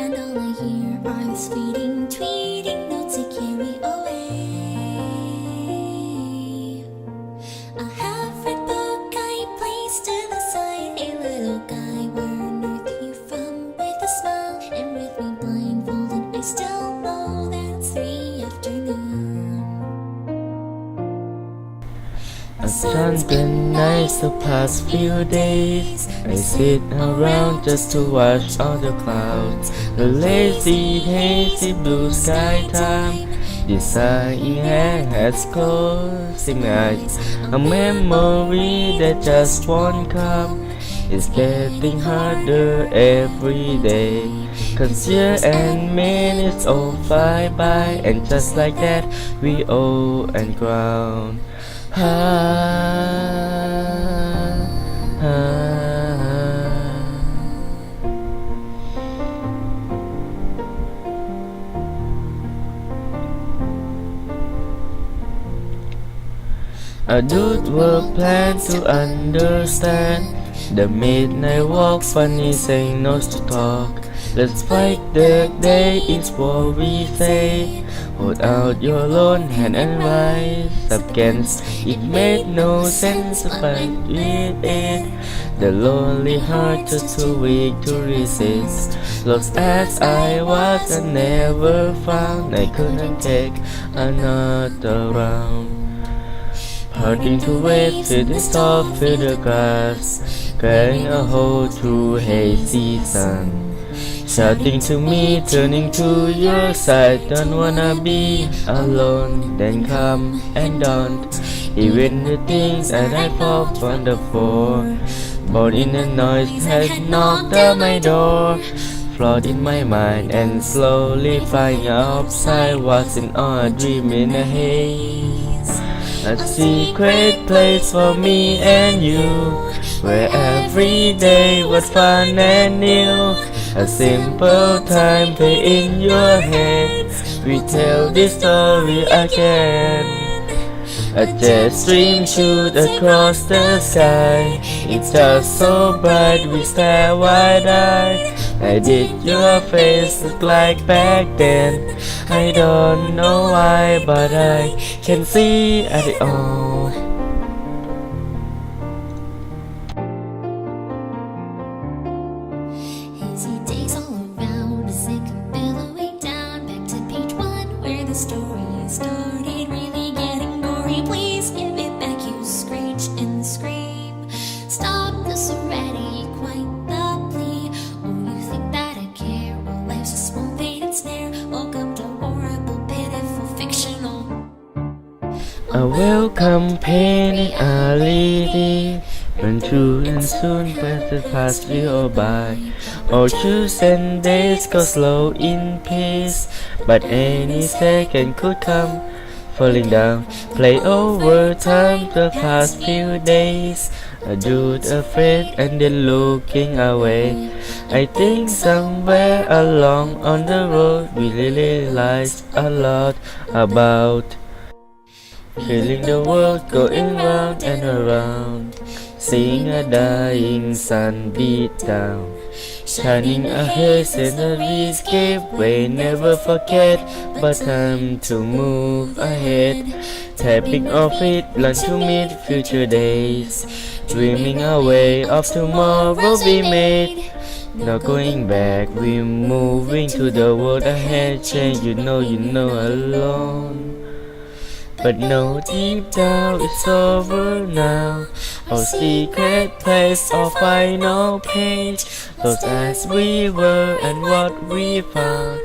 And all I hear are his fleeting, tweeting notes to carry I've been nice the past few days. I sit around just to watch all the clouds. The lazy, hazy blue sky time. Deciding has closing eyes. A memory that just won't come. It's getting harder every day. Cause year and minutes all fly by, and just like that, we owe and ground. A dude will plan to understand the midnight walk, funny saying no to talk. Let's fight the day, it's what we say. Hold out your lone hand and rise against it. Made no sense to fight with it. The lonely heart just too weak to resist. Lost as I was and never found, I couldn't take another round. Parting to wait till the stop fill the grass, carrying a hole through hazy sun. Shouting to me, turning to your side, don't wanna be alone, then come and don't. Even the things that I pop on the floor, born in the noise has knocked at my door. Flawed in my mind and slowly flying outside, wasn't all a dream in a haze. A secret place for me and you Where every day was fun and new A simple time play in your head We tell this story again. A jet stream shoot across the sky. It's just so bright we stare wide-eyed I did your face look like back then. I don't know why but I can see at it all welcome pain in our lady When true and soon pass the past we all by All choose and days go slow in peace. But any second could come Falling down, play over time the past few days. A dude afraid and then looking away. I think somewhere along on the road We really realized a lot about Feeling the world going round and around. Seeing a dying sun beat down. Shining ahead sceneries give way Never forget. But time to move ahead. Tapping off it, learn to meet future days. Dreaming away of tomorrow we made. Not going back, we're moving to the world ahead. Change, you know, you know, alone. But no, deep down, it's over now. Our secret place, our final page. Lost as we were and what we found.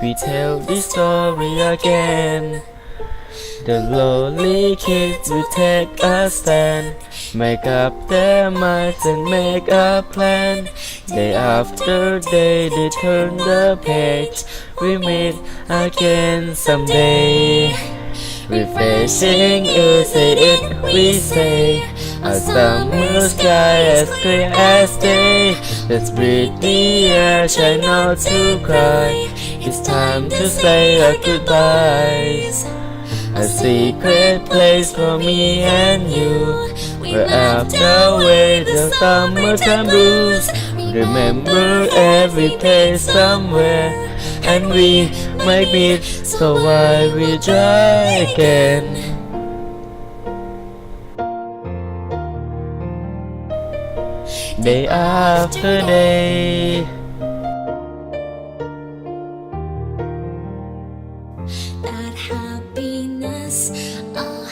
We tell this story again. The lonely kids will take a stand. Make up their minds and make a plan. Day after day, they turn the page. We meet again someday. Refreshing, you say it, we say. A summer sky as clear as day. Let's breathe the air, try not to cry. It's time to say our goodbyes. A secret place for me and you. But after away the summertime blues Remember every place somewhere And we like me so why we try again. Day after day. That happiness oh,